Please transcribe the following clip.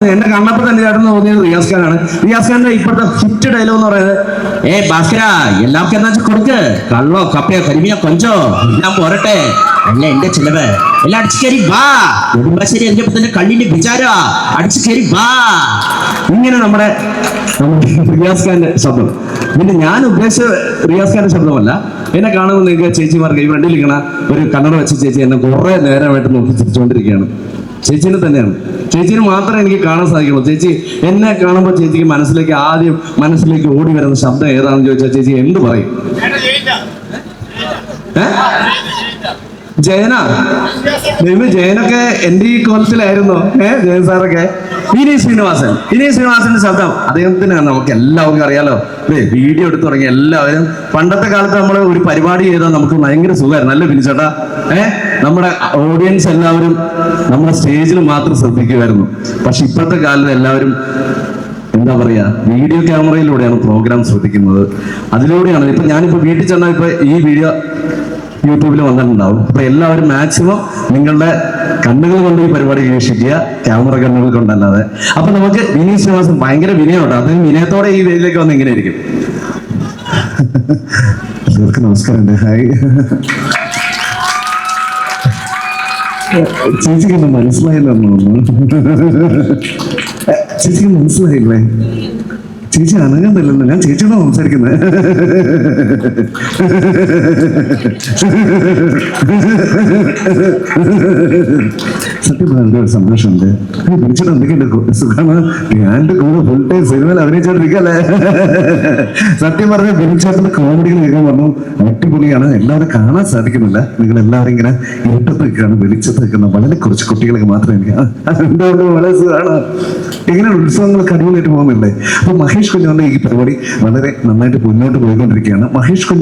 എന്റെ കണ്ണപ്പ് തന്നെ ചേട്ടൻ തോന്നിയത് റിയാസ് ഖാനാണ് റിയാസ് ഖാന്റെ ഇപ്പോഴത്തെ ഹിറ്റ് ഡയലോഗ് എന്ന് പറയുന്നത് ഏ ഭാസ്കര എല്ലാവർക്കും വെച്ചാൽ കൊടുക്ക്? കള്ളോ കപ്പയോ കരിമീനോ കൊഞ്ചോ എല്ലാം പോരട്ടെ. അല്ല എന്റെ ചിലവ്. എല്ലാം അടിച്ചു കയറി വാ. നെടുമ്പാശ്ശേരി എറിഞ്ഞപ്പോ തന്നെ കള്ളിന്റെ വിചാരോ? അടിച്ചു കയറി വാ. ഇങ്ങനെ നമ്മുടെ റിയാസ് ഖാന്റെ ശബ്ദം. പിന്നെ ഞാൻ ഉദ്ദേശിച്ച റിയാസ് ഖാന്റെ ശബ്ദമല്ല. എന്നെ കാണുമ്പോൾ നിങ്ങൾക്ക് ചേച്ചിമാർക്ക് ഈ ഫ്രണ്ടിൽ ഇരിക്കണ ഒരു കണ്ണട വെച്ച ചേച്ചി എന്നെ കുറെ നേരമായിട്ട് നോക്കി ചിരിച്ചുകൊണ്ടിരിക്കുകയാണ്. ചേച്ചീനെ തന്നെയാണ്. ചേച്ചിന് മാത്രമേ എനിക്ക് കാണാൻ സാധിക്കുള്ളൂ. ചേച്ചി എന്നെ കാണുമ്പോൾ ചേച്ചിക്ക് മനസ്സിലേക്ക് ആദ്യം മനസ്സിലേക്ക് ഓടി വരുന്ന ശബ്ദം ഏതാണെന്ന് ചോദിച്ചാൽ ചേച്ചി എന്ത് പറയും? ജയന? ദൈവം ജയനൊക്കെ എന്റെ ഈ കോലത്തിലായിരുന്നു. ഏഹ് ജയൻ സാറൊക്കെ? വിനയ് ശ്രീനിവാസൻ. വിനയ് ശ്രീനിവാസന്റെ ശബ്ദം അദ്ദേഹത്തിന് നമുക്ക് എല്ലാവർക്കും അറിയാലോ. അല്ലേ വീഡിയോ എടുത്തു തുടങ്ങി എല്ലാവരും. പണ്ടത്തെ കാലത്ത് നമ്മൾ ഒരു പരിപാടി ചെയ്താൽ നമുക്ക് ഭയങ്കര സുഖമായിരുന്നു. നല്ല വിനിച്ചേട്ടാ ഏഹ് നമ്മുടെ ഓഡിയൻസ് എല്ലാവരും നമ്മുടെ സ്റ്റേജിൽ മാത്രം ശ്രദ്ധിക്കുമായിരുന്നു. പക്ഷെ ഇപ്പോഴത്തെ കാലത്ത് എല്ലാവരും എന്താ പറയാ വീഡിയോ ക്യാമറയിലൂടെയാണ് പ്രോഗ്രാം ശ്രദ്ധിക്കുന്നത്. അതിലൂടെയാണ്. ഇപ്പൊ ഞാനിപ്പോ വീട്ടിൽ ചെന്നാൽ ഇപ്പൊ ഈ വീഡിയോ യൂട്യൂബിൽ വന്നിട്ടുണ്ടാവും. അപ്പൊ എല്ലാവരും മാക്സിമം നിങ്ങളുടെ കണ്ണുകൾ കൊണ്ട് ഈ പരിപാടി വീക്ഷിക്കുക ക്യാമറ കണ്ണുകൾ കൊണ്ടല്ലാതെ. അപ്പൊ നമുക്ക് വിനീത് ശ്രീനിവാസൻ ഭയങ്കര വിനയമുണ്ട്. അത് വിനയത്തോടെ ഈ വേദിയിലേക്ക് വന്ന് ഇങ്ങനെ ഇരിക്കും എല്ലാവർക്കും നമസ്കാരം ഹായ് ചേച്ചിക്ക് മനസ്സിലായില്ലെന്ന് തോന്നുന്നു. ചേച്ചിക്ക് മനസ്സിലായില്ലേ? ചേച്ചി അനങ്ങണ്ടല്ലോ ഞാൻ ചേച്ചിയോട് സംസാരിക്കുന്നത്. സത്യം സന്തോഷമുണ്ട് വിളിച്ചിട്ട് എന്തൊക്കെയുണ്ട്? സുഖമാണ്? ഞാൻ കൂടെ ഫുൾ ടൈം സിനിമയിൽ അഭിനയിച്ചോണ്ടിരിക്കല്ലേ സത്യം പറഞ്ഞ ബിനിച്ചേട്ടന്റെ കോമഡികൾ കേൾക്കാൻ പറഞ്ഞു. അടിപൊളിയാണ്. എല്ലാവരും കാണാൻ സാധിക്കുന്നില്ല. നിങ്ങൾ എല്ലാവരും ഇങ്ങനെ ഇരുട്ടത്ത് നിൽക്കുകയാണ് വളരെ കുറച്ച് കുട്ടികളൊക്കെ മാത്രമേ എനിക്ക് വളരെ സുഖമാണ്. ഇങ്ങനെ ഉത്സവങ്ങൾ അടിപൊളിയായിട്ട് പോകുന്നില്ലേ? അപ്പൊ മഹേഷ് കുഞ്ഞുകൊണ്ട് ഈ പരിപാടി വളരെ നന്നായിട്ട് മുന്നോട്ട് പോയിക്കൊണ്ടിരിക്കുകയാണ്. മഹേഷ് കുഞ്ഞ്